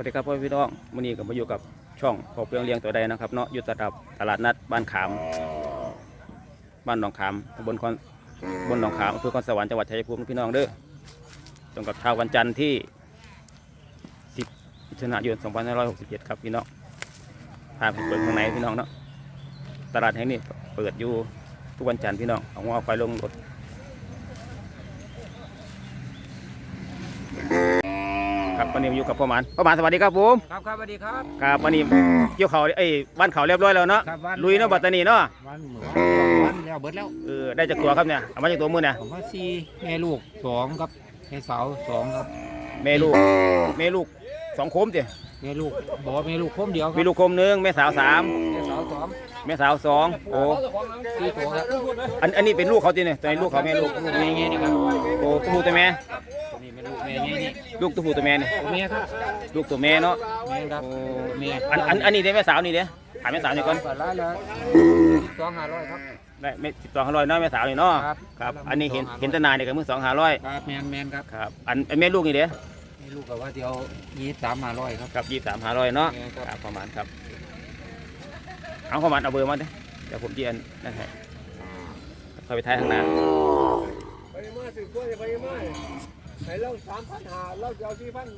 วัสดีครับพ่อพี่น้องวันนี้ก็มาอยู่กับช่องพอเปลืองเลี้ยงตัวใดนะครับเนาะอยู่ตลาดตลาดนัดบ้านขาม บ้านหนองขามตำบลคอนบนหนองขามอำเภอคอนสวรรค์จังหวัดชัยภูมิพี่น้องเด้อตรงกับเช้าวันจันทร์ที่ 10มิถุนายน2567 ครับพี่น้องพาไปเปิดข้างในพี่น้องเนาะตลาดแห่งนี้เปิดอยู่ทุกวันจันทร์พี่น้องเอาหัวเอาควายลงรถ ครับวันนี้อยู่กับพ่อหมานพ่อหมานสวัสดีครับผมครับครับสวัสดีครับครับวันนี้เกี่ยวเขาเอ้ยบ้านเขาเรียบร้อยแล้วเนาะครับบ้านลุยเนาะบัตตานีเนาะวันเหมือนวันแล้วเบิดแล้วเออได้จากตัวครับเนี่ยเอามาจากตัวมือเนี่ยผมว่าสี่แม่ลูกสองครับแม่สาวสองครับแม่ลูกแม่ลูกสองโคมสิแม่ลูกบอกว่าแม่ลูกคมเดียวครัมีบลูกโคมหนึ่งแม่สาวสามแม่สาวสองแม่สาวสองโอ้สี่ตัวครับอันอันนี้เป็นลูกเขาจีเนี่ยตัวนี้ลูกเขาแม่ลูกลูกแม่เงี้ยนี่ครับโอ้ตัวผู้ตัวแม่ ตัวนี้แม่ลูกแม่เงี้ยนี่ลูกตัวผู้ตัวแม่เนี่ยตัวแม่ครับลูกตัวแม่เนาะแม่ครับโอ้แม่อันอันอันนี้เด้แม่สาวนี่เด้ถามแม่สาวนี่ก่อนก่อนละละสองห้าร้อยครับ ได้แม่สิบสองห้าร้อยเนาะแม่สาวนี่เนาะครับ ครับ อันนี้เห็นเห็นแตนายเนี่ยก็มือสองห้าร้อยครับแมนแมนครับครับอันอันแม่ลูกนี่เด้แม่ลูกกับว่าเดียวยี่สามห้าร้อยครับ ครับยี่สามห้าร้อยเนาะแม่ครับ ครับประมาณครับเอาประมาณเอาเบอร์มาเด้เดี๋ยวผมเรียนนั่นให้เข้าไปท้ายข้างหน้า ไปมาสิกล้วยไปมา ไหนเราสามพันหาเราจะเอาที่พัน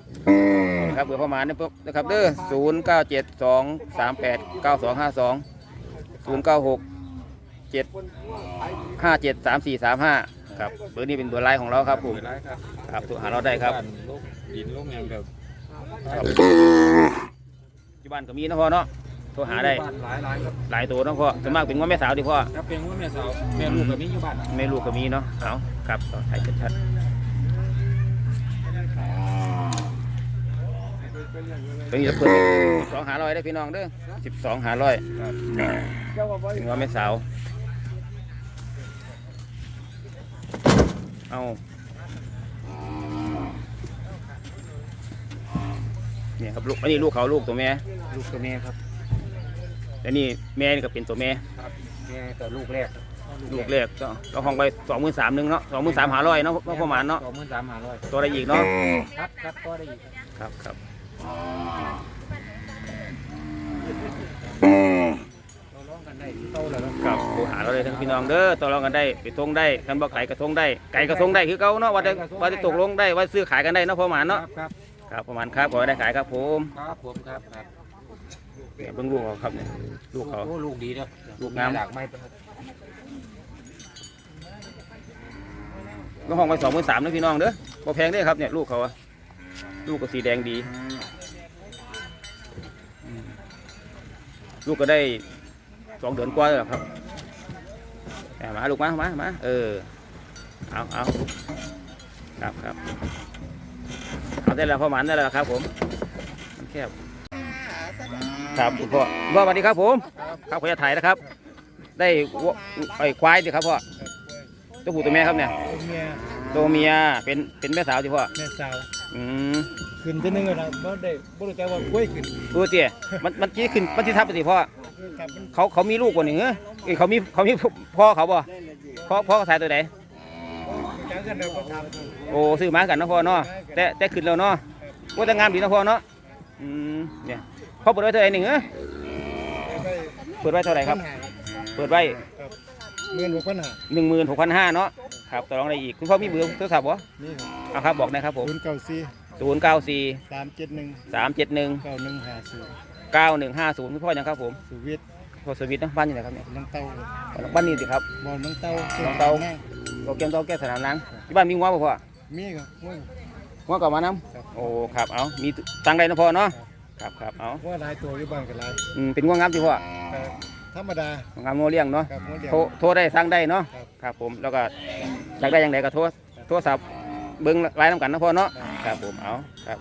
ครับเบอร์ประมาณนี่ปุ๊บนะครับเด้อศูนย์เก้าเจ็ดสองสามแปดเก้าสองห้าสองศูนย์เก้าหกเจ็ดคนขายห้าเจ็ดสามสี่สามห้าครับเบอร์นี้เป็นเบอร์ไลน์ของเราครับผมได้ครับครับโทรหาเราได้ครับลูกดินลูกแมงครับครับอยู่บ้านก็มีนะพ่อเนาะโทรหาได้บ้นหลายหลายครับหลายตัวเนาะพ่อส่วนมากเป็นว่าแม่สาวดิพ่อครับเป็นว่าแม่สาวแม่ลูกกับมีอยู่บ้านไม่ลูกก็มีเนาะเอาครับต่อถ่ายชัดๆ ตรงนี้จะเปิดสองหาร้อยได้อพี่น้องเด้อสิบสองหาร้อยเจ้าว่าไปถึงว่าไม่สาวเอาเนี่ยครับลูกอันนี้ลูกเขาลูกตัวแม่ลูกกับแม่ครับแต่นี่แม่นี่ก็เป็นตัวแม่ครับแม่กับลูกแรกลูกแรกก็เราห้องไปสองหมื่นสามหนึ่งเนาะสองหมื่นสามหาร้อยเนาะพ่อประมาณเนาะสองหมื่นสามห้าร้อยตัวอะไรอีกเนาะครับครับก็ได้อีกครับครับครับเราร้องกันได้โตแล้วครับครับโทรหาเราเลยทั้งพี่น้องเด้อต่อรองกันได้ไปทงได้คันบ่ไก่กระทงได้ ไก่กระทงได้คือเก่าเนาะว่าได้ว่าได้ตกลงได้ว่าซื้อขายกันได้เนาะประมาณเนาะครับครับประมาณครับขอให้ได้ขายครับผมครับผมครับครับเนี่ยเบิ่งลูกเขาครับเนี่ยลูกเขาโอ้ลูกดีนะลูกงามหลากไม่ครับก็ห้องไปสองหมื่นสามนะพี่น้องเด้อบ่แพงเด้อครับเนี่ยลูกเขาอะลูกก็สีแดงดีอืม ลูกก็ได้สองเดือนกว่าแล้วครับแต่มาลูกมามามาเออเอาเอาครับครับเอาได้แล้วพ่อหมันได้แล้วครับผมแคบครับคุณพ่อพ่อสวัสดีครับผม ครับผมจะถ่ายนะครับ ได้ไอ้ควายดิครับพ่อตัวผู้ตัวแม่ครับเนี่ยเมียตัวเมียเป็นเป็นแม่สาวที่พ่อแม่สาว อืมขึ้นที่นึงนะบ่ได้บ่รู้จักว่ากล้วยขึ้นตัวเตี้ยมันมันจี้ขึ้นมันจี้ทับไปสิพ่อครับมันเขาเขามีลูกกว่านี่เหรอเอ้ยเขามีเขามีพ่อเขาบ่พ่อพ่อเขาสายตัวไหนจังกันแล้วก็ถามโอ้ซื้อมากันเนาะพ่อเนาะแต่แต่ขึ้นแล้วเนาะว่าแต่งามดีเนาะพ่อเนาะอืมเนี่ยพ่อเปิดไว้เท่าไหร่หนึ่งเหรอได้เปิดไว้เท่าไหร่ครับ เปิดไว้เงินหกพันหาหนึ่งหมื่นหกพันห้าเนาะ ครับต่อรองได้อีกคุณพ่อมีเบอร์โทรศัพท์บ่นี่เอาครับบอกหนะครับผมศูนย์เก้าสี่ศูนย์เก้าสี่สามเจ็ดหนึ่งสามเจ็ดหนึ่งเก้าหนึ่งห้าศูนย์เก้าหนึ่งห้าศูนย์คุณพ่อยังครับผมสุวิทย์พ่อสวิตเนาะบ้านอยู่ไหนครับเนี่ยน้องเต้าบ้านนี้สิครับบ่อน้องเต้าน้องเต้าโอเกมโตแก้สนามนังที่บ้านมีงัวบ่พ่อมีครับว่างัวก่อนมานํครับโอ้ครับเอามีตังได้นะพ่อเนาะครับครับเอาว่าหลายตัวอยู่บ้านกันหลายอืมเป็นงัวงามสิพ่อแต่ ธรรมดางัวงามงัวเลี้ยงเนาะครับหัวเดียว โทรโทรได้สั่งได้เนาะครับครับผมแล้วก็อยากได้อย่างไรก็โทรโทรศัพท์เบิ้งไลน์น้ำกันนะพ่อเนาะครับผมเอาครับ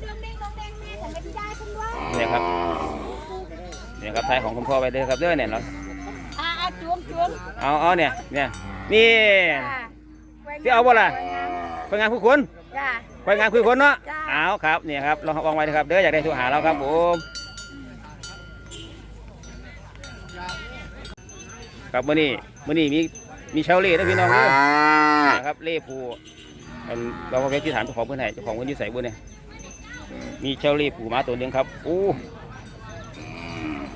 เรื่องเด้งน้องแดงแม่แต่ไม่ได้ฉันว่าเนี่ยครับเนี่ยครับไทยของคุณพ่อไปเลยครับเด้อเนี่ยเนาะอ่าอ่าจุ้มจุ้มเอาเอาเนี่ยเนี่ยนี่จ้าที่เอาบ่ล่ะ ไปงานคุยคนจ้า ไปงานคุยคนเนาะจ้าเอาครับเนี่ยครับลองวางไว้นะครับเด้ออยากได้โทรหาเราครับผม ครับมื่อนี้มื่อนี้มีมีเชาเล่นะพี่น้องเด้อนะครับเล่ปูอันเราก็ไปที่ฐานเจ้าของเพื่อนไหนเจ้าของเพื่อนอยี่ใส่บุญเนี่ยมีเชลลี่ผูมาตัวหนึ่งครับโอ้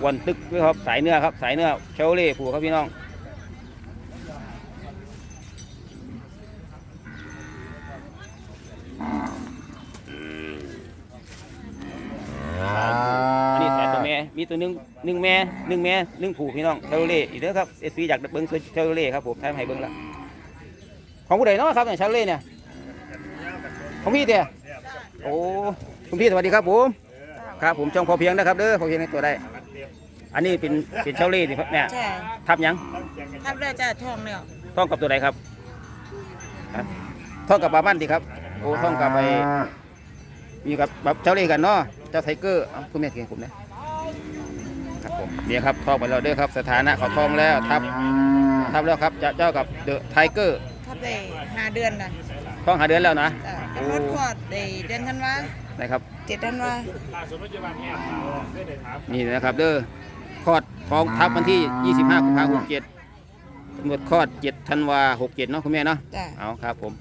วันตึกด้วยครับสายเนื้อครับ สายเนื้อเชลลี่ผูครับพี่น้อง อันนี้สายตัวแม่ มีตัวหนึ่งหนึ่งแม่หนึ่งแม่หนึ่งผูพี่น้องเชลลี่อีกเด้อครับเอสซีอยากเบิ้งเชลลี่ครับผมทำให้เบิ้งละของผู้ใดเนาะครับเนี่ยเชลลี่เนี่ยของพี่เตี้ยโอ้คุณพี่สวัสดีครับผมครับผมช่องพอเพียงนะครับเด้อพอเพียงในตัวได้ อันนี้เป็นเป็นเชาเล่นี่ครับเนี่ยใช่ทับหยังทับแล้วจะทองแล้วท่องกับตัวใดครับครับท่องกับปลาบ้านดีครับโอ้ท่องกับไปมีกับแบบเชาเล่กันเนาะ เจ้าไทเกอร์เอาคุณแม่เก่งผมนะครับผมเนี่ยครับท่องไปแล้วเด้อครับสถานะเขาท่องแล้วทับทับแล้วครับเจ้าเจ้ากับเดอะไทเกอร์ทับได้ห้าเดือนนะท่องหาเดือนแล้วนะจ้ะกำหนดคลอดได้เดือนธันวานะครับเจ็ดธันวานี่นะครับเด้อคลอดท้องทับวันที่ 25กุมภาพันธ์67กำหนดคลอด7ธันวา67เนาะคุณแม่เนาะจ้ะเอาครับผม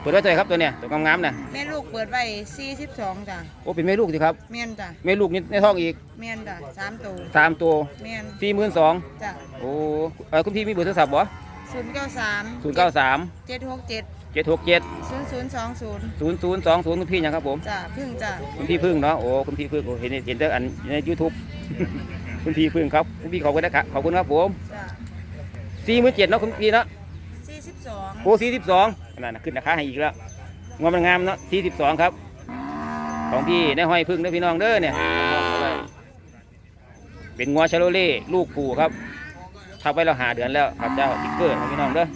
เปิดไว้เท่าไหร่ครับตัวเนี้ยตัวงามๆน่ะแม่ลูกเปิดไว้สี่สิบสองจ้ะโอ้เป็นแม่ลูกสิครับเมียนจ้ะแม่ลูกนี่ในท้องอีกเมียนจ้ะสามตัวสามตัวเมียนสี่หมื่นสองจ้ะโอ้เออคุณพี่มีเบอร์โทรศัพท์บ่ศูนย์เก้าสามศูนย์เก้าสามเจ็ดหกเจ็ดเจ็ดหกเจ็ดศูนย์ศูนย์สองศูนย์ศูนย์ศูนย์สองศูนย์คุณพี่ยังครับผม จ้ะพึ่งจ้ะคุณพี่พึ่งเนาะโอ้คุณพี่พึ่งโอ้เห็นเห็นแต่อันในยูทูบ คุณพี่พึ่งครับคุณพี่ขอบคุณนะครับขอบคุณครับผมจ้ะสี่หมื่นเจ็ดเนาะคุณพี่เนาะสี่สิบสองโอ้สี่สิบสอง นั่นนะขึ้นราคาให้อีกแล้วงวมันงามเนาะสี่สิบสองครับ ของพี่ได้ห้อยพึ่งเด้พี่น้องเด้อเนี่ย เป็นงัวชาโลเล่ลูกปู่ครับทับไว้เราหาเดือนแล้วครับเจ้าติ๊กเกอร์พี่น้องเด้อ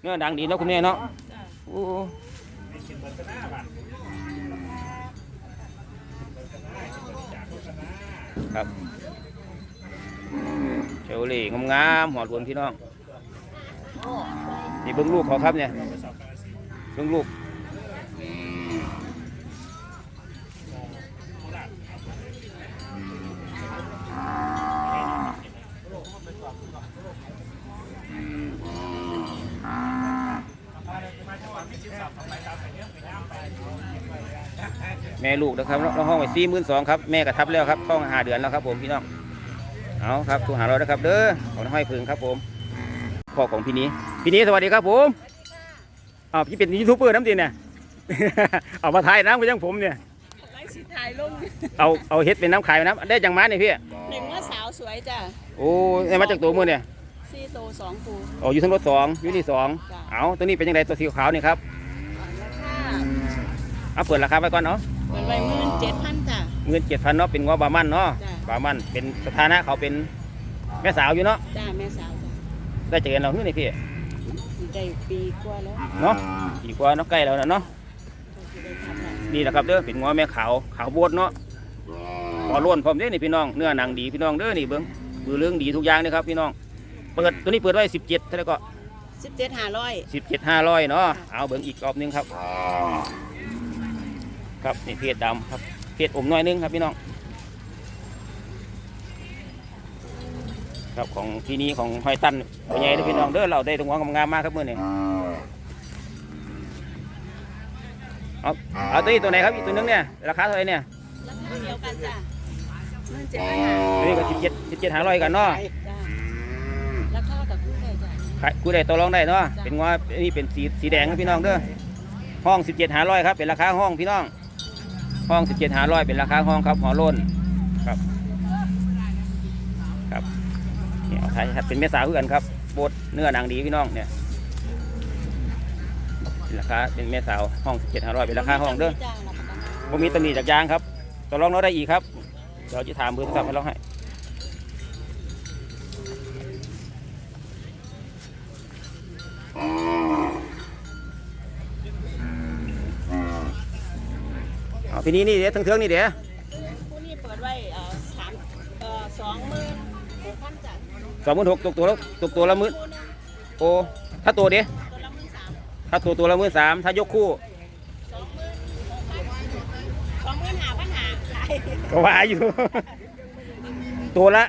เนื้อดังดีเนาะคุณแม่เนาะโอ้ครับเชลลี่งามๆหอดรวนพี่น้อง นี่เบิ้งลูกเขาครับเนี่ยเบิ้งลูกแม่ลูกนะครับเราห้องไว้สี่หมื่นสองครับ แม่กระทับแล้วครับท้องหาเดือนแล้วครับผมพี่น้อง เอาครับทูหาเรานะครับ เด้อของห้อยพึงครับผม พ่อของพี่นี้พี่นี้สวัสดีครับผมอ้าวพี่เป็นยูทูบเบอร์น้ำจีนเนี่ย เอามาถ่ายน้ำไปยังผมเนี่ย ไลฟ์สิถ่ายลงเอาเอาเฮ็ดเป็นน้ำขายไปน้ำได้จังมาเนี่ยพี่ หนึ่งว่าสาวสวยจ้ะโอ้ได้มาจากตัวมือเนี่ยสี่โตสองตัวโอ้อยู่ทั้งรถสองอยู่นี่สองจ้ะเอาตัวนี้เป็นยังไงตัวสีขาวนี่ครับราคาเอาเปิดราคาไปก่อนเนาะเปิดไว้หมื่นเจ็ดพันจ้ะ เงินเจ็ดพันเนาะเป็นงัวบามันเนาะจ้ะ บามันเป็นสถานะเขาเป็นแม่สาวอยู่เนาะจ้าแม่สาวจ้ะ ได้เจอกันเราเฮ้ยนี่พี่ได้ปีกว่าแล้วเนาะอีกว่าเนาะใกล้แล้วนะเนาะก็จะได้ทำแล้วนี่แหละครับเด้อเป็นงัวแม่ขาวขาวโบดเนาะขอล้วนพร้อมเด้อนี่พี่น้องเนื้อหนังดีพี่น้องเด้อนี่เบิ้งมือเรื่องดีทุกอย่างเลยครับพี่น้องเปิดตัวนี้เปิดไว้สิบเจ็ดเท่าไหร่ก็สิบเจ็ดห้าร้อยสิบเจ็ดห้าร้อยเนาะเอาเบิ้งอีกรอบหนึงครับ ครับนี่เพชรดำครับเพชรอมน้อยหนึงครับพี่น้อง ครับของพี่นี้ของหอยตันเป็นไงเด้อพี่น้องเด้อเราได้ตรงหัวงามๆมากครับมื่อนี้เอาเอาตัวนี้ตัวไหนครับอีกตัวหนึงเนี่ยราคาเท่าไหร่เนี่ยราคาเดียวกันจ้ะหมื่นเจ็ดพันห้าตัวนี้ก็สิบเจ็ดสิบเจ็ดห้าร้อยกันเนาะจ้าราคากับคู่ได้จ้ะขายกูได้ตัวรองได้เนาะเป็นว่านี่เป็นสีสีแดงครับพี่น้องเด้อห้องสิบเจ็ดห้าร้อยครับเป็นราคาห้องพี่น้อง ห้องสิบเจ็ดห้าร้อยเป็นราคาห้องครับหอโล้นครับ ครับ เนี่ยเอายครับเป็นแม่สาวเพื่อนครับโบดเนื้อหนังดีพี่น้องเนี่ยเป็นราคาเป็นแม่สาวห้องสิบเจ็ดห้าร้อยเป็นราคาห้องเด้อผมมีตำหนิจากยางครับต่อรองเราได้อีกครับเดี๋ยวจะถามเบอร์โทรศัพท์ให้เราให้เอาทีนี้นี่เดี๋ยวทั้งเทืองนี่เดี๋ยว องหมื่นหกตกตัวละตกตัวละหมื่นคู่หนึงโอ้ถ้าตัวเดียวตัวละหมื่นสามถ้าตัวตัวละหมื่นสามถ้ายกคู่สองหมื่นหกพันสองหมื่นหาพันหาขายก็ว่าอยู่ ตัวละ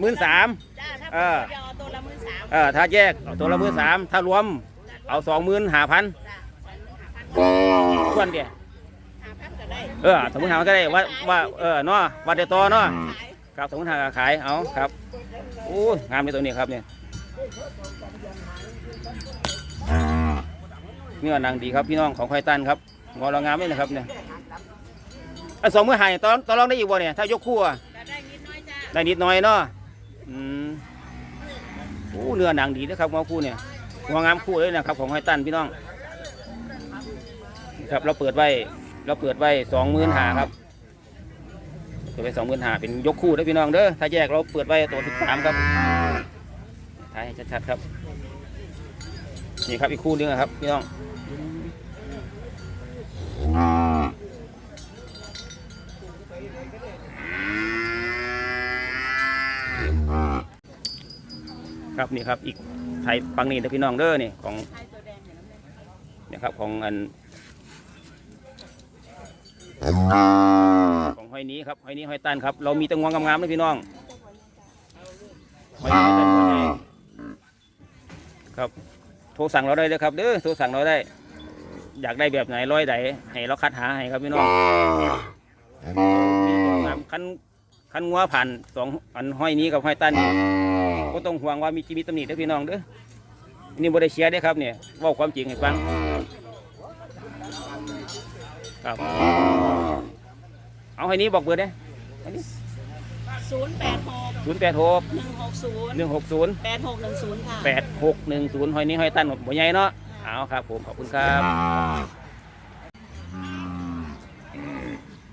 หมื่นสามจ้าถ้าเออเดียวเอาตัวละหมื่นสามเออถ้าแยกเอาตัวละหมื่นสามถ้ารวม เอาสองหมื่นห้าพันจ้าสองหมื่นหาพันส่วนเดียวหาพันก็ได้เออสมมติหาก็ได้ว่าว่าเออเนาะว่าเดยวต่อเนาะขายครับสมมติหาขายเอาครับ โอ้ยงามในตัวนี้ครับเนี่ยเนื้อหนังดีครับพี่น้องของควายตันครับงอเรางามเลยนะครับเนี่ยอะสองมือหายตอนตอนลองได้อีกบ่เนี่ยถ้ายกคู่อะก็ได้นิดน้อยจ้าได้นิดหน่อยเนาะอืมโอ้เนื้อหนังดีนะครับงอคู่เนี่ยงองามคู่เลยนะครับ ของควายตันพี่น้องครับเราเปิดไว้เราเปิดไว้สองหมื่นหาครับ เปิดไปสองหมื่นหาเป็นยกคู่ได้อพี่น้องเด้อถ้าแยกเราเปิดไว้ตัวสิบสามครับถ่ายให้ชัดๆครับ นี่ครับอีกคู่หนึงนะครับพี่น้องครับนี่ครับอีกไทยปังนี่นะพี่น้องเด้อนี่ของนี่ยน้ำแดงเนี่ยครับของอันอ หอยนี้ครับหอยนี้หอยตันครับ เรามีแตังวงงามๆนะพี่น้องหอยนี้หอยตันหอยนี้ครับ โทรสั่งเราได้เลยครับเด้อโทรสั่งเราได้ อยากได้แบบไหนร้อยใดให้เราคัดหาให้ครับพี่น้องมีตัวงามคันคันงัวผ่านสองอันห้อยนี้กับห้อยตันนี่ก็ต้องห่วงว่ามีจีมีตำหนิเด้อพี่น้องเด้อนี่บริเชียร์ได้อครับเนี่ยเว่าความจริงให้ฟังครับ เอาให้นี้บอกเบอร์ได้ศูนย์แปดหกศูนย์แปดหกหนึ่งหกศูนย์หนึ่งหกศูนย์แปดหกหนึ่งศูนย์ค่ะแปดหกหนึ่งศูนย์หอยนี้หอยตั้นบ่ใหญ่เนาะเอาครับผมขอบคุณครับ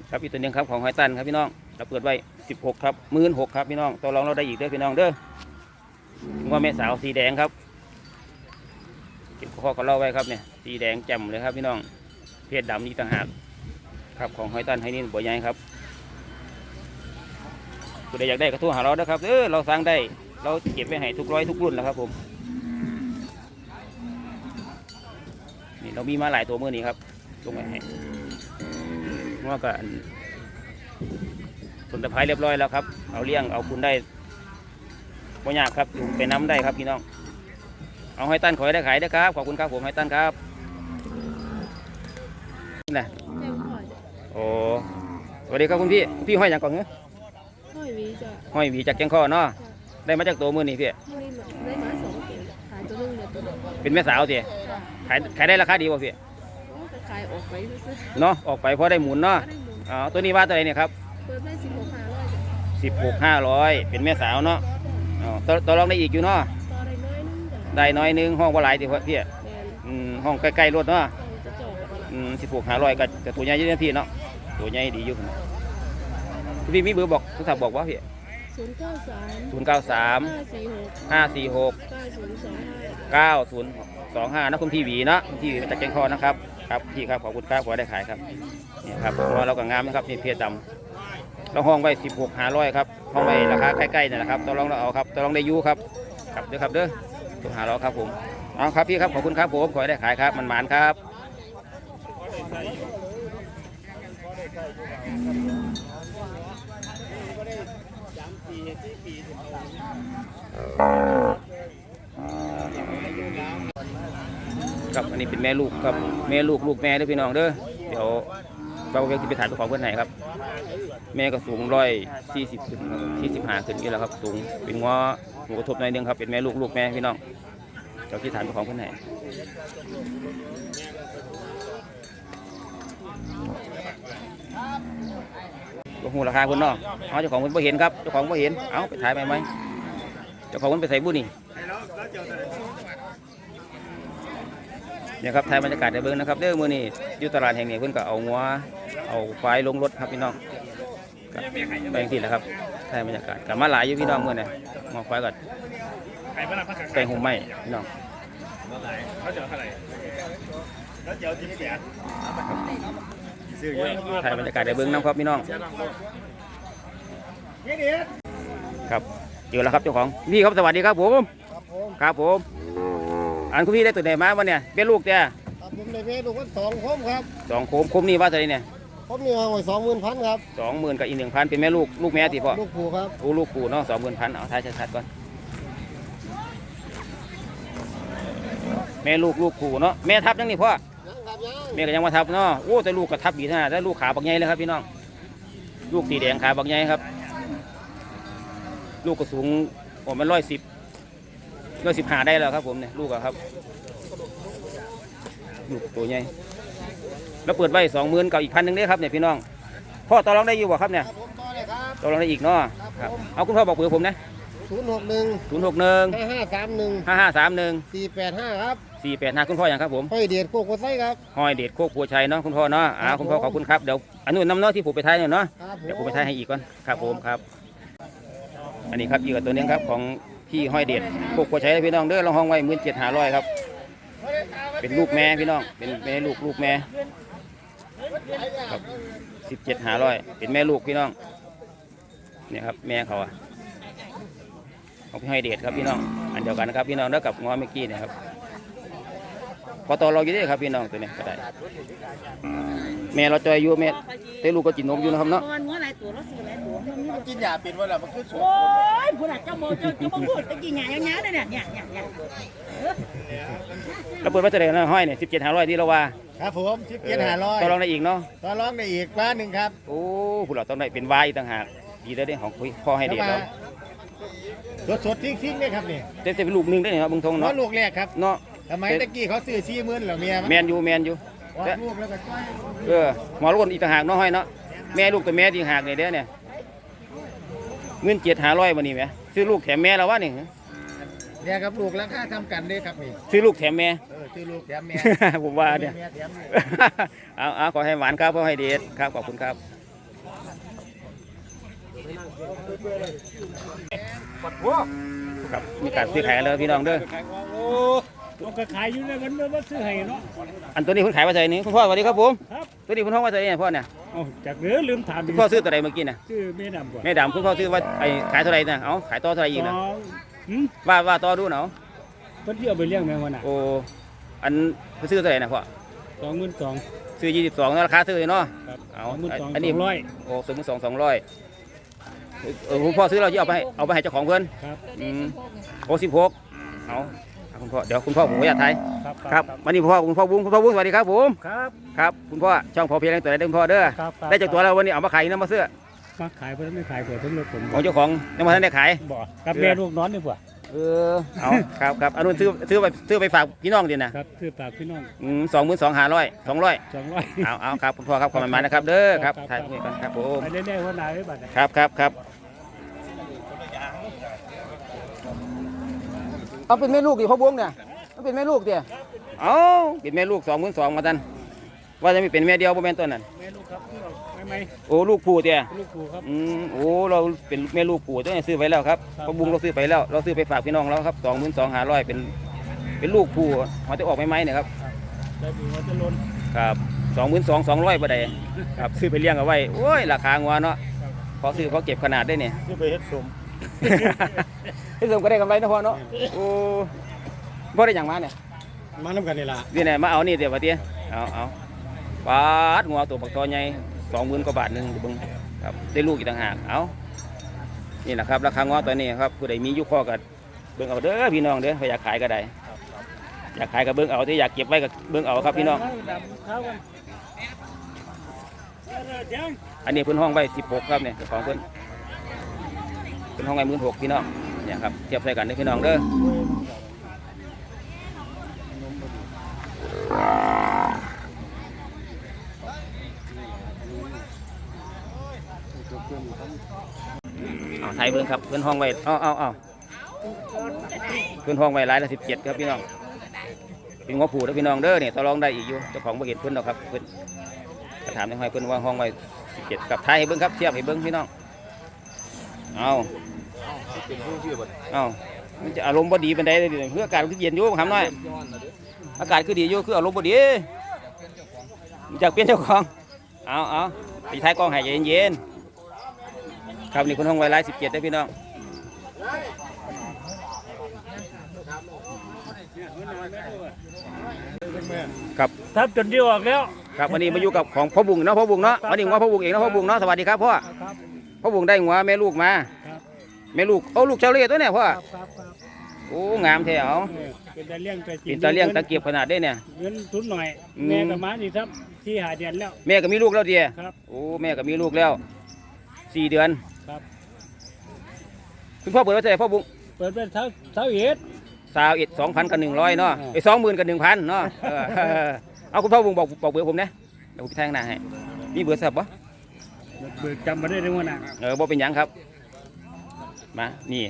ครับอีกตัวหนึงครับของหอยตันครับพี่น้องเราเปิดไว้สิบหกครับหมื่นหกครับพี่น้องต่อรองเราได้อีกเด้อพี่น้องเด้อว่าแม่สาวสีแดงครับเก็บข้อก็เล่าไว้ครับเนี่ยสีแดงแจ่มเลยครับพี่น้องเพศดำนี่ต่างหาก ครับของหอยตันให้นี่บ่อใหญ่ครับผู้ใดอยากได้ก็โทรหาเราเด้อครับเออเราสั่งได้เราเก็บไว้ให้ทุกร้อยทุกรุ่นแล้วครับผมนี่เรามีมาหลายตัวเมื่อนี้ครับลงไว้ให้ว่าก็ผลตะไคร้เรียบร้อยแล้วครับ เอาเลี้ยงเอาคุณได้บ่ยากครับอยู่ไปน้ำได้ครับพี่น้อง เอาให้ตั้นขอให้ได้ขายนะครับ ขอบคุณครับผมให้ตั้นครับนี่นะ โอ้สวัสดีครับคุณพี่ พี่ห้อยอย่างก่อนเนอะห้อยหวีจะห้อยหวีจากแกงข้อเนาะ ได้มาจากตัวมือนี่พี่ ไม่ได้มาได้มาสองตัวขายตัวหนึงเหลือตัวหนึงเป็นแม่สาวสิจ้ะขายขายได้ราคาดีป่ะพี่ โอ้แต่ขายออกไปซื้อเนาะ ออกไปเพราะได้หมุนเนาะๆได้หมุนอ๋อ ตัวนี้ว่าตัวไหนเนี่ยครับเปิดได้สิบหกห้าร้อยจ้ะสิบหกห้าร้อยเป็นแม่สาวเนาะอ๋อตัวตัวรองได้อีกอยู่เนาะ ต่อได้น้อยนึงจ้ะได้น้อยหนึงห้องว่าหลายติพี่แมนอืมห้องใกล้ๆรถเนาะต้องจะจอกกันอืมสิบหกหาร้อยก็จะตัวใหญ่เยอะพี่เนาะ ตัวใหญ่ดีอยู่นะพี่มีเบอร์บอกทุกท่านบอกว่าพี่ศูนย์เก้าสามศูนย์เก้าสามห้าสี่หกห้าสี่หกเก้าศูนย์สองห้า เก้าศูนย์สองห้านะคุณพี่หวีเนาะคุณพี่หวีมาจากแกงคอนะครับครับพี่ครับขอบคุณครับขอให้ได้ขายครับนี่ครับเพราะว่าเราก็งามนะครับนี่เพียดำเราห้องไว้สิบหกหาร้อยครับห้องไว้ราคาใกล้ๆนี่แหละครับตัวรองเราเอาครับตัวรองได้อยูครับครับเด้อครับเด้อตัวหาเราครับผมเอาครับพี่ครับขอบคุณครับผมขอให้ได้ขายครับมันหมานครับ ครับอันนี้เป็นแม่ลูกครับแม่ลูกลูกแม่เด้อพี่น้องเด้อเดี๋ยวเราเวทีไปถ่ายตัวของเพื่อนไหนครับ แม่ก็สูงร้อยสี่สิบขึ้นสี่สิบห้าขึ้นนี่แหละครับ สูงเป็นง้อหัวกระทบหน่อยหนึงครับเป็นแม่ลูกลูกแม่พี่น้องเดี๋ยวที่ถ่ายตัวของเพื่อนไหน ก็หูราคาคนเนาะเอาเจ้าของคนไม่เห็นครับ เจ้าของไม่เห็น เอาไปถ่ายไปไหมเจ้าของคนไปใส่บุญนี่เนี่ยครับถ่ายบรรยากาศในเบิ้งนะครับเด้อมือนี้อยู่ตลาดแห่งนี้เพิ่นก็เอางัว เอาควายลงรถครับพี่น้องไปอย่างที่แหละครับถ่ายบรรยากาศกลับมาหลายอยู่พี่น้องมื้อนี้มาควายก็ไปหุ่มไม้พี่น้องเขาเจอเท่าไหร่เขาเจอจิ้มแกะ ถ่ายบรรยากาศในเบิ้งน้ำครับพี่น้อง ครับอยู่แล้วครับเจ้าของพี่ครับสวัสดีครับผมครับผมครับผม อันคุณพี่ได้ตัวไหนมาวันเนี่ยเป็นลูกแต่ครับผมได้เพชรลูกคนสองคมครับสองโคมโคมนี่ว่าตัวไหนเนี่ยผมนี่เอาไว้สองหมื่นพันครับสองหมื่นกับอีกหนึ่งพันเป็นแม่ลูกลูกแม่ติพ่อลูกผูครับโอ้ลูกปู่เนาะสองหมื่นพันเอาท้ายชัดๆก่อนแม่ลูกลูกปู่เนาะแม่ทับยังนี่พ่อนะครับยัง แม่ก็ยังมาทับเนาะโอ้แต่ลูกก็ทับดีขนาดแต่ลูกขาบักใหญ่เลยครับพี่น้อง ลูกสีแดงขาบักใหญ่ครับ ลูกก็สูงผมมันร้อยสิบร้อยสิบหาได้แล้วครับผมเนี่ยลูกอะครับ ลูกตัวใหญ่แล้วเปิดไว้สองหมื่นกับอีกพันหนึ่งเด้ครับเนี่ยพี่น้องพ่อต่อรองได้อยู่บ่ครับเนี่ยครับผมต่อเลยครับต่อรองได้อีกเนาะครับเอาคุณพ่อบอกเบอร์ผมนะศูนย์หกหนึ่งศูนย์หกหนึ่งห้าห้าสามหนึ่งห้าห้าสามหนึ่งสี่แปดห้าครับ สี่แปดห้าคุณพ่ออย่างครับผมห้อยเดียดโคกโคไส้ครับห้อยเดชโคกปัวชัยเนาะคุณพ่อเนาะอ่าคุณพ่อขอบคุณครับเดี๋ยวอันนู้นน้ำเนาะที่ผมไปทายเนี่ยเนาะครับผมเดี๋ยวผมไปทายให้อีกก่อนครับผมครับ อันนี้ครับอีกกับตัวนี้ครับของพี่ห้อยเดชโคกปัวชัยพี่น้องเด้อลองห้องไว้หมื่นเจ็ดห้าร้อยครับ เป็นลูกแม่พี่น้องเป็นเป็นลูกลูกแม่ครับสิบเจ็ดห้าร้อยเป็นแม่ลูกพี่น้องเนี่ยครับแม่เขาอะของพี่ห้อยเดชครับพี่น้องอันเดียวกันนะครับพี่น้องแล้วกับงอเมื่อกี้เนะครับพ อต่อเราอยู่เด้วยครับพี่น้องตัวนี้ก็ได้แม่เราจอยอยู่แม่เต้ลูกก็กินนมอยู่นะครับเนาะมันว่าหลายตัวแล้วสี่หลายตัวกินยาเป็นว่าเรามันคือสดโอ้ยผู้หลักเจ้าโมเจ้าเจ้าบ่พูดตะกี้หยาอย่างเงี้ยเลยเนี่ยเนี่ยเนี่ยเนี่ยเราเปิดไว้เท่าไหร่นะห้อยเนี่ยสิบเจ็ดห้าร้อยที่เราว่าครับผมชิปเกียร์ห้าร้อยต่อรองได้อีกเนาะต่อรองได้อีกล้านหนึ่งครับโอ้ผู้เราต้องได้เป็นวายอีกต่างหากดีแล้วเด้ของพ่อให้เด็กแล้วสดสดๆทิ้งๆเนี่ยครับนี่เต็มเป็นลูกหนึงได้เนี่ยเนาะเบึงทงน้อเนาะลูกแรกครับเนาะ ทำไมตะกี้เขาซื้อสี่หมื่นเหรอเมียแมนอยู่แมนอยู่ออกลูกแล้วก็จ้อยเออหมอรุ่นอีกต่างหากเนาะห้อยเนาะแม่ลูกตัวแม่ที่หากเนี่ยเด้อเนี่ยเงินเจ็ดหาร้อยวันนี้ไหมซื้อลูกแถมแม่แล้ววะนี่เนี่ยครับลูกราคาทำกันเด้ครับนี่ซื้อลูกแถมแม่ เออซื้อลูกแถมเมียผมว่าเนี่ย มีแถมลูก เอาเอาขอให้หวานครับขอให้เดชครับขอบคุณครับครับมีการซื้อขายกันเลยพี่น้องเด้อ มันก็ขายอยู่ในมันมันซื้อให้เนาะ อันตัวนี้คุณขายมาใส่นี้คุณพ่อสวัสดีครับผมครับ ตัวนี้คุณพ่อมาใส่เนี่ยพ่อเนี่ยเอ้าจากเรือลืมถามคุณพ่อซื้อตัวไหนเมื่อกี้น่ะชื่อแม่ดำก่อนแม่ดำคุณพ่อซื้อว่าไอ้ขายเท่าไหร่น่ะเอาขายต่อเท่าไหร่อีกสนะองหืมว่าว่าต่อดูเนาะเพิ่นที่เอาไปเลี้ยงแมวน่ะโอ้อันเพิ่นซื้อเท่าไหร่นะพ่อสองหมื่นสองซื้อ22ราคาซื้อเนาะ ครับเอาสองหมื่นสองอันนี้ สองร้อยโอ้ซื้อมือสองสองร้อยเออคุณพ่อซื้อเราจะเอาไปให้เอาไปให้เจ้าของเพื่อน ครับ อืม โอ้สิบหกเอาเอา คุณพ่อเดี๋ยวคุณพ่อผมขออนุญาตถ่ายครับครับวันนี้พ่อคุณพ่อบุ้งคุณพ่อบุ้งสวัสดีครับผมครับครับคุณพ่อช่องพอเพียงตัวไหนเด้อคุณพ่อเด้อครับครับได้จากตัวเราวันนี้เอามาขายนะมาเสื้อมาขายเพิ่นไม่ขายเพิ่นเพิ่นเลยผมของเจ้าของยังมาทันได้ขายบ่กับแม่ลูกนอนดีกว่าเออเอาครับครับอันนู้นซื้อซื้อไปซื้อไปฝากพี่น้องดินะครับซื้อฝากพี่น้องสองหมื่นสองห้าร้อยสองร้อยสองร้อยเอาเอาครับคุณพ่อครับขอบคุณมากนะครับเด้อครับครับถ่ายครับคุยกันครับผมไปเรื่อยๆว่านายไว้บัดนี้ครับครับครับ เอาเป็นแม่ลูกดิพ่อบุ้งเนี่ยมันเป็นแม่ลูกเดียเอาเป็นแม่ลูกสองหมื่นสองมาตันว่าจะมีเป็นแม่เดียวบ่แม่นตัวนั้นแม่ลูกครับพี่น้องไม่ไม่โอ้ลูกผู้เดียลูกปู่ครับอืมโอ้เราเป็นแม่ลูกผู้ตัวนี้ซื้อไปแล้วครับครับพ่อบุ้งเราซื้อไปแล้ว เราซื้อไปฝากพี่น้องแล้วครับสองหมื่นสองห้าร้อยเป็นเป็นลูกผู้มาจะออกไหมไหมเนี่ยครับได้ดูว่าจะลนครับสองหมื่นสองสองร้อยบ่ได้ครับซื้อไปเลี้ยงเอาไว้โอ้ยราคางัวเนาะพอซื้อพอเก็บขนาดได้เนี่ยซื้อไปเฮ็ดสม ที่สมก็ได้กำไรนะพ่อเนาะโอ้พ่อได้อย่างมาเนี่ยมานํกันนี่ล่ะนี่ไหนมาเอานี่เดี๋ยวปะเตี้ยเอาเอาปาดงัวตัวบักตอใหญ่สองหมื่นกว่าบาทหนึ่งเบึงครับได้ลูกอีกต่างหากเอานี่แหละครับราคางัวตัวนี้ครับผู้ใดมีอยุคข้อกับเบิ่งเอาเด้อพี่น้องเด้อใครอยากขายก็ได้อยากขายก็เบิ่งเอาที่อยากเก็บไว้ก็เบิ่งเอาครับพี่น้องดำข้าวกันเออเดี๋ยวอันนี้เพิ่นห้องไว้สิบหกครับเนี่ยเจ้าของเพิ่น เพิ่นห้องไว้หมื่นหกพี่น้องเนี่ยครับเทียบใส่กันเด้พี่น้องเด้อเอาไทยเบิ่งครับเพิ่อนห้องไว้เอาเอาเอาเพิ่อนห้องไว้หลายละสิบเจ็ดครับพี่น้องเป็นงอผูเด้อพี่น้องเด้อเนี่ยต่อรองได้อีกอยู่เจ้าของบ่เห็นเพิ่อนหรอกครับเพิ่อนถามในห้อยเพิ่อนว่าห้องไว้สิบเจ็ดกับไทยให้เบิ่งครับเทียบให้เบิ่งพี่น้อง เอาเอามันจะอารมณ์บ่ดีปานใดเลยเดี๋ยวคืออากาศคือเย็นอยู่คำน้อย อากาศคือดีอยู่คืออารมณ์บ่ดีอยากเปลี่ยนเจ้าของ เอาเอาไปท้ายกล้องให้ใจเย็นๆครับนี่คนห้องไว้หลายสิบเจ็ดได้อพี่น้องครับทับจนที่ออกแล้ว ครับวันนี้มาอยู่กับของพ่อบุงเนาะพ่อบุงเนาะวันนี้งัวพ่อบุงเองเนาะพ่อบุงเนาะสวัสดีครับพ่อครับ พ่อบุงได้งัวแม่ลูกมาครับแม่ลูกโอ้ลูกชาวเล่ตัวเนี่ยพ่อครับครับครับโโอ้งามแท้เอาเออเป็นตาเลี้ยงแต่จริเป็นตาเลี้ยงตาเก็บขนาดได้เนี่ย เงินทุนหน่อยอืม แม่กับม้านี่ครับที่หาเดือนแล้ว แม่ก็มีลูกแล้วเดียครับ โอ้แม่ก็มีลูกแล้วสี่เดือน ครับคุณพ่อเปิดไว้เท่าไหร่พ่อบุ้งเปิดเป็นเท้าเท้าเอ็ด สาวเอ็ดสองพันกับหนึ่งร้อยเนาะอ่า ไอ้สองหมื่นกับหนึ่งพันเนาะเออเอาคุณพ่อบุ้งบอกบอกเบอร์ผมนะเดี๋ยวผมแทงหน้าให้มีเบอร์โทรศัพท์ปะ เบิกจำมาได้ทั้งวันน่ะ เออบ่เป็นหยังครับ มา นี่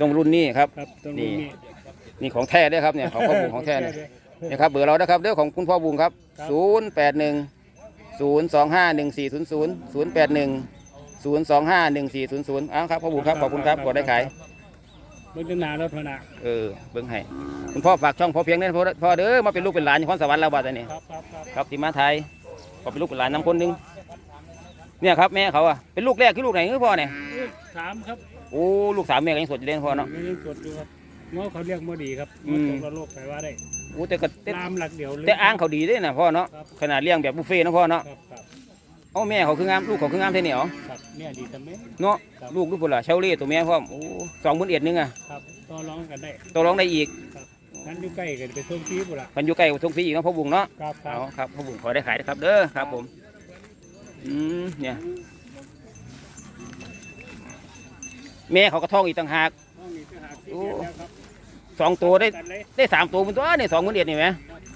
ตรงรุ่นนี้ครับ ครับตรงนี่นี้นี่ของแท้เด้อครับเนี่ยของพ่อบุ้งของแท้เนี่ย นี่ครับเบอร์เรานะครับเด้อของคุณพ่อบุ้งครับ ครับศูนย์แปดหนึ่งศูนย์สองห้าหนึ่งสี่ศูนย์ศูนย์ศูนย์แปดหนึ่งศูนย์สองห้าหนึ่งสี่ศูนย์ศูนย์อ้าวครับพ่อบุ้งครับขอบคุณครับกดได้ขาย เบิ่งตั้งนานแล้วพะนะเออเบิ่งให้คุณพ่อฝากช่องพอเพียงเนี่ยพ่อพ่อเด้อมาเป็นลูกเป็นหลานอยู่คอนสวรรค์เราบัดนี้ครับครับครับ ครับที่มาไทยก็เป็นลูกเป็นหลานนำคนหนึง เนี่ยครับแม่เขาอะเป็นลูกแรกคือลูกไหนคือพ่อเนี่ยลูกสามครับโอ้ลูกสามแม่ก็ยังสดอยู่เลยนะพ่อเนาะยังกดอยู่ครับงอเขาเรียกโมดีครับอืมตกระโลกไปว่าได้โอ้แต่ก็แต่ตามหลักเดียวเลย แต่อ้างเขาดีเด้นะพ่อเนาะครับ ขนาดเลี้ยงแบบบุฟเฟ่ต์นะพ่อเนาะครับครับเอ้าแม่เขาคืองามลูกเขาคืองามเท่านี่เหรอครับเนี่ยดีทำไมเนาะครับลูกลูกพุ่นล่ะเชาเล่ตัวแม่พ่อมโอ้สองหมื่นเอ็ดนึงอะครับต่อร้องกันได้ตัวร้องได้อีกงั้นอยู่ใกล้กันไปส่งที่บุระมันอยู่ใกล้กับทงฟรีอีกเนาะพ่อบุ๋งเนาะครับครัเอาบ ครับพ่อบุ๋งขอได้ขายนะครับเด้อครับผม อืมเนี่ย แม่เขาก็ท้องอีกต่างหากห้องนี้คือหาที่โอ้เดียวแล้วครับสองตัวได้ประกันเลยได้สามตัวเป็นตัวนี่สองหมื่นเอ็ดนี่ไหม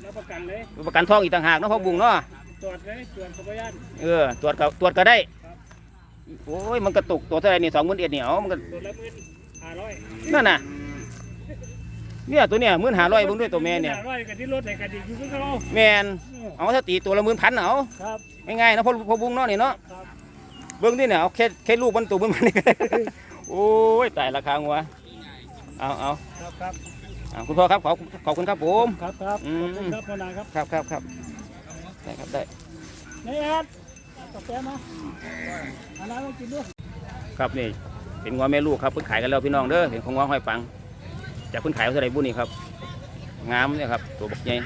รับประกันเลยประกันทองอีกต่างหากเนาะพ่อบุงเนาะตรวจเลยตรวจขบยันเออตรวจก็ตรวจก็ได้ครับโอ้ยมันกระตุกตัวเท่าไหรนี่สองหมื่นเอ็ดนี่เอามันก็ตรวจละหมื่นห้าร้อยนั่นน่ะ เนี่ยตัวเนี่ยหมื่นห้าร้อยเบิ่งด้วยตัวแม่เนี่ยห้าร้อยกันที่รถไหนกันดีอยู่กับเขาแมนเอาถ้าตีตัวละหมื่นพันเอาครับง่ายๆเนาะพ่อพ่อบุงเนาะนี่เนาะครับเบิ่งที่เนี่ยเอาแค่แค่ลูกมันตัวมันมันนี่โอ้ยตายราคางัวเอาเอาครับครับเอาคุณพ่อครับขอบขอบคุณครับผมครับครับอืมขอบคุณครับพนาครับครับครับครับได้ครับได้นายแอดกาแฟมาอันนั้นมากินด้วยครับนี่เป็นงัวแม่ลูกครับเพิ่งขายกันแล้วพี่น้องเด้อเห็นของงัวห้อยปัง จากพิ่งขายเท่าไรบุ้นี่ครับงามเนี่ยครับ ตัวบักใหญ่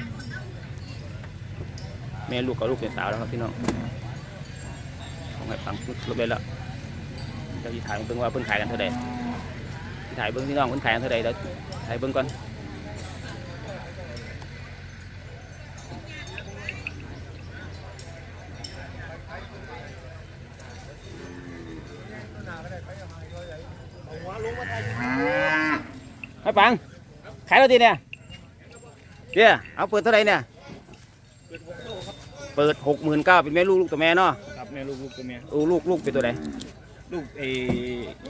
แม่ลูกกับลูกเป็นสาวแล้วครับพี่น้องของไอ้ปังลบไปแล้วเดี๋ยวที่ถ่ายเบิ่งว่าเพิ่งขายกันเท่าไรที่ถ่ายเบิ่งพี่น้องเพิ่งขายกันเท่าไรแล้วถ่ายเบิ่งก่อน ห้อยปัง ขายแล้วดีเนี่ยเดี๋ยวเอาเปิดเท่าไหร่เนี่ย เปิดหกหมื่นเก้าเป็นแม่ลูกลูกตัวแม่เนาะครับแม่ลูกลูกตัวเมียโอ้ลูกลูกเป็นตัวไหนลูกเอ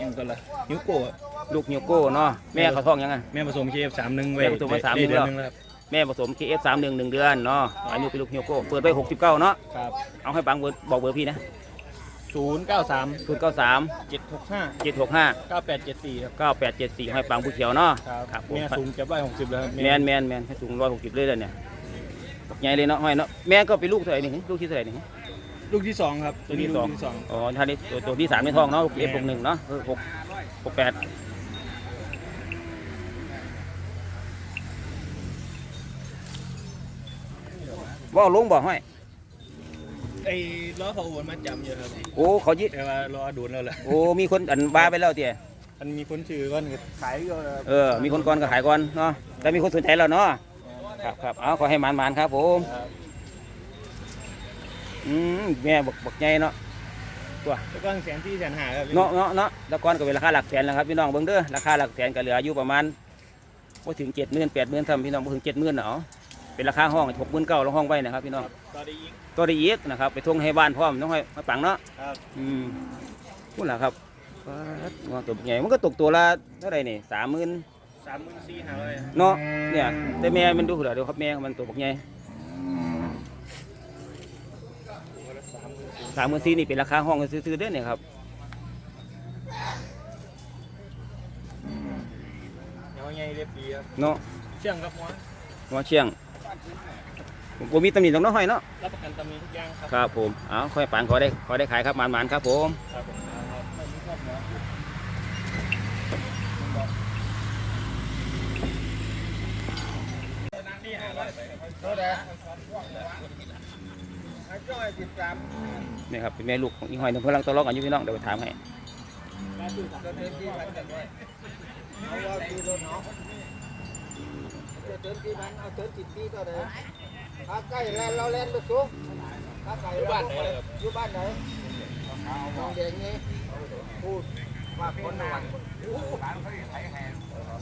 ยังตัวละนิ้วโก้อะลูกนิวโก้เนาะแม่เขาท้องยังไง แม่ผสมเคฟสามหนึ่งไว้แม่ผสมไว้31ได้เดือนแล้วหนึงแล้วครับ แม่ผสม KF 3 1 1เดือนเนาะอายุเป็นลูกนิวโก้เปิดไว้69เนาะครับ เอาให้ปังเบอร์บอกเบอร์พี่นะ ศูนย์เก้าสาม0 9 3เจ็ดหกห้า7 6 5เก้าแปดเจ็ดสี่ครับ9 8 7 4ให้ปังผู้เขียวเนาะครับครับผมแม่สูงเก็บไว้หกสิบแล้วครับแมนแมนแมนให้สูง160เลยเด้อเนี่ยบักใหญ่เลยเนาะห้อยเนาะแม่ก็เป็นลูกเท่าไหร่นี่ลูกที่เท่าไหร่นี่ลูกที่สองครับตัวนี้ลูลูกกที่ที่สสอองงอ๋อท่านนี้ตัวตัวที่สามในท้องเนาะ F 6 1เนาะเออ6 6 8ว่าเอาลงบ่ห้อย ไอ้ล้อเขาโอนมาจำอยู่ครับโอ้เขายิแต่ว่ารอดูนแล้วแหละโอ้มีคนอันบ้าไปแล้วเตี่ยมันมีคนชื่อก้อนก็ขายก็เออมีคนก่อนก็ขายก่อนเนาะแต่มีคนสนใจแล้วเนาะครับครับเอาขอให้หมานหมานๆครับผมอืมแม่บักบักใหญ่เนาะแล้วก็แสนที่แสนหาครับเนาะเนาะเนาะแล้วก่อนก็เป็นราคาหลักแสนแล้วครับพี่น้องเบิ่งเด้อราคาหลักแสนก็เหลืออยู่ประมาณบ่ถึงเจ็ดหมื่นแปดหมื่นทำพี่น้องบ่ถึงเจ็ดหมื่นเนาะ เป็นราคาห้องหกหมื่นเก้าลงห้องไว้นะครับพี่น้องต่อได้อีกตัวได้อีกนะครับ ไปทวงให้บ้านพร้อมน้องให้มาปังเนาะครับอืมพูดล่ะครับป๊าดว่าตัวบักใหญ่มันก็ตกตัวละเท่าไหร่นี่สามหมื่นสามหมื่นสี่ห้าร้อยเนาะเนี่ยแต่แม่มันดูเหรอเดี๋ยวครับแม่มันตัวบักใหญ่สามหมื่นสี่นี่เป็นราคาห้องซื้อๆเด้อเนี่ยครับยังไงเรียบดีครับเนาะเชื่องครับหัวหัวเชียง ผมมีตำหนิตรงน้องห้อยเนาะรับประกันตำหนิทุกอย่างครับครับผมเอาค่อยปานขอได้ขอได้ขายครับหมานๆครับผมครับผมครับไม่มีข้อหมอนี่ครับเป็นแม่ลูกของอีห้อยหนึ่งเพื่อนกำลังตะเลาะกันอยู่พี่น้องเดี๋ยวไปถามให้ จะเติมที่มันเอาเติมสิบปีต่อเลยถ้าใกล้แลนเราแลนไปสูงถ้าไกลอยู่บ้านไหนอยู่บ้านไหนมองแดงนี้พูดว่าคนนวัน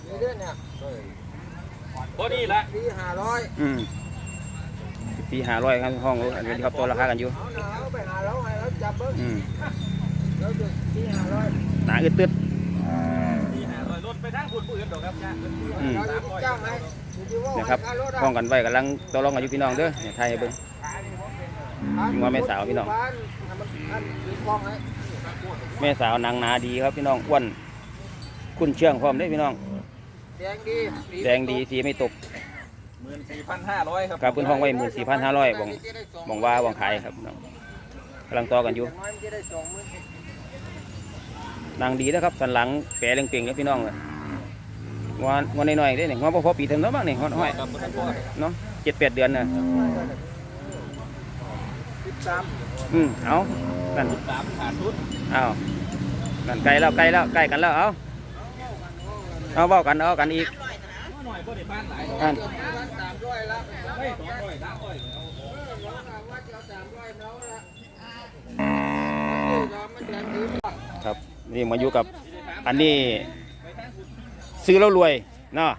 นี่เรื่องเนี่ยพอดีละปีห้าร้อยอืมปีห้าร้อยครับห้องอันนี้ครับตัวราคากันอยู่ไปหาเราให้เราจับเบิ้งอืมเราจะปีห้าร้อยหนาอึดตึดดีหาร้อยรถไปทางคุณผู้อื่นดอกครับจ้าอืมจ้างให้ นะครับค่ารถอะห้องกันไว้กำลังตกลงกันอยู่พี่น้องเด้อเนี่ยไทยให้เบิ่งยิงว่าแม่สาวพี่น้อง แม่สาวนางนาดีครับพี่น้องอ้วนคุณเชื่องพร้อมได้อพี่น้องแดงดีแดงดีสีไม่ตกหมื่นสี่พันห้าร้อยครับกับพื้นห้องไว้หมื่นสี่พันห้าร้อยบ่งบ่งว่าบ่งขายครับพี่น้องกำลังต่อกันอยู่างน้อยมันจะได้สองหมื่นนางดีนะครับสันหลังแปรเร่งเปล่งแล้วพี่น้องเลย งอนงอนหน่อยๆได้เนี่ยงอนพอปีถึงแล้วบ้างเนี่ยงอนห้อยเนาะเจ็ดแปดเดือนน่ะอืมเอานั่นเอานั่นไกลแล้วไกลแล้วใกลกันแล้วเอาเอาเว้ากันเอากันอีกอันครับนี่มาอยู่กับอันนี้ ซื้อแล้วรวยเนาะ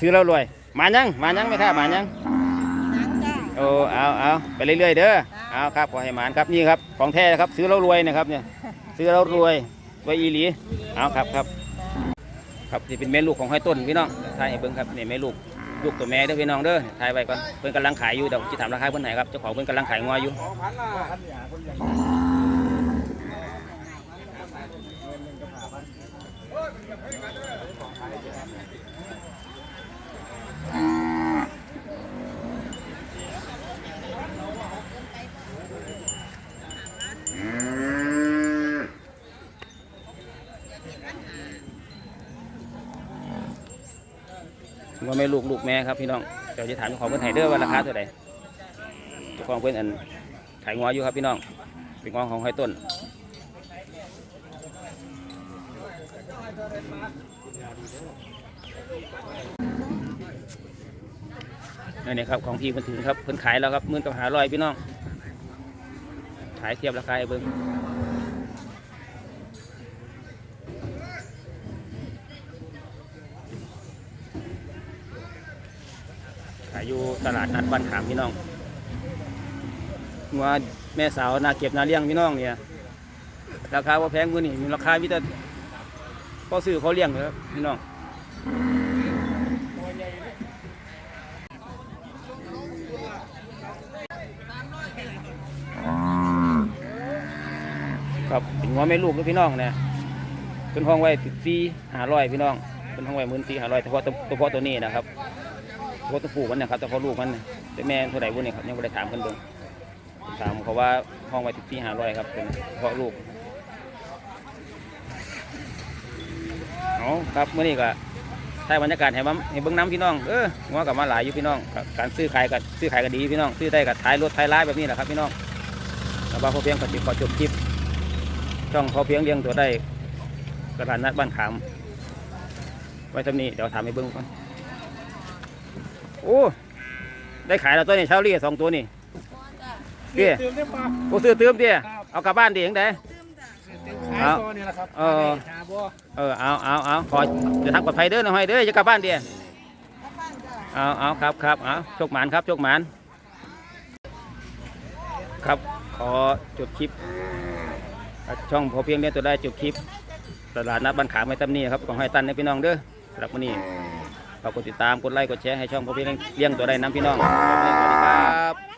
ซื้อแล้วรวย มายังมายังไม่ค่ามายังโอ้เอาเอาไปเรื่อยๆเด้อเอาครับขอให้หมานครับนี่ครับของแท้นะครับซื้อแล้วรวยนะครับเนี่ยซื้อแล้วรวยรวยอีหลีเอาครับครับ ครับนี่เป็นแม่ลูกของห้อยต้นพี่น้องถ่ายให้เบิ่งครับนี่แม่ลูกลูกตัวแม่เด้อพี่น้องเด้อถ่ายไว้ก่อนเพิ่นกำลังขายอยู่เดี๋ยวจะถามราคาเพิ่นไหนครับเจ้าของเพิ่นกำลังขายงัวอยู่ สองพันละ งัว แม่ลูกลูกแม่ครับพี่น้องเดี๋ยวจะถามเจ้าของเพิ่อนให้เด้อว่าราคาเท่าไหร่เจ้าของเพิ่นอันขายงัวอยู่ครับพี่น้องเป็นงัวของห้อยต้นนี่นครับของพี่เพิ่นถึงครับเพิ่นขายแล้วครับมื่นกับหารอยพี่น้องขายเทียบราคาให้เบิ่งขาย อยู่ตลาดนัดบ้านขามพี่น้องว่าแม่สาวนาเก็บนาเลี้ยงพี่น้องเนี่ยราคาว่าแพงกว่านี่มีราคามีแต่พอซื้อเขาเลี้ยงเลยครับพี่น้องครับเป็นหัวแม่ลูกกับพี่น้องเนี่ยเป็นห้องไว้สี่หาร้อยพี่น้องเป็นห้องไว้หมื่นสี่หาร้อยเฉพาะตัวตัวพ่อตัวนี้นะครับ เฉพาะตัวผู้มันนะครับแต่พอลูกมันแต่แม่เท่าไหร่บุญเนี่ยครับยังไม่ได้ถามกันเบิ่งถามเขาว่าห้องไว้สี่หาร้อยครับเป็นเฉพาะลูกเอาครับเมื่อนี้ก็ถ่ายบรรยากาศให้บ้าให้เบิ้งน้ำพี่น้องเอองัวกับมาหลายอยู่พี่น้อง การซื้อขายกับซื้อขายกันดีพี่น้องซื้อได้กับท้ายรถท้ายร้ายแบบนี้แหละครับพี่น้องแล้วบ้าพอเพียงก็ติดขอจบคลิปช่องพอเพียงเลี้ยงตัวได้กระดานนัดบ้านขาม ไว้ทำนี้เดี๋ยวถามให้เบิ้งก่อน โอ้ได้ขายแล้วตัวนี้เช้าเรียสองตัวนี่เดี้ยตื่นได้ปะโอ้ซื้อเติมเดี้ยเอากลับบ้านดีอย่างไดขายตัวนี่แหละครับเออหาบ่เออเอาเอาเอาขอจะทำปลอดภัยเด้อหน่อยเด้อจะกลับบ้านเดี้ยเอาเอาครับครับเอาโชคหมานครับโชคหมานครับขอจบคลิป ช่องพอเพียงเลี้ยงตัวได้จบคลิปตลาดนัดบ้านขามไม้ตั้มนี่ครับของให้ตันในพี่น้องเด้อสำหรับวันนี้ ฝากกดติดตามกดไลค์กดแชร์ให้ช่องพ่อพี่เลี้ยงตัวใดน้ำพี่น้องสวัสดีครับ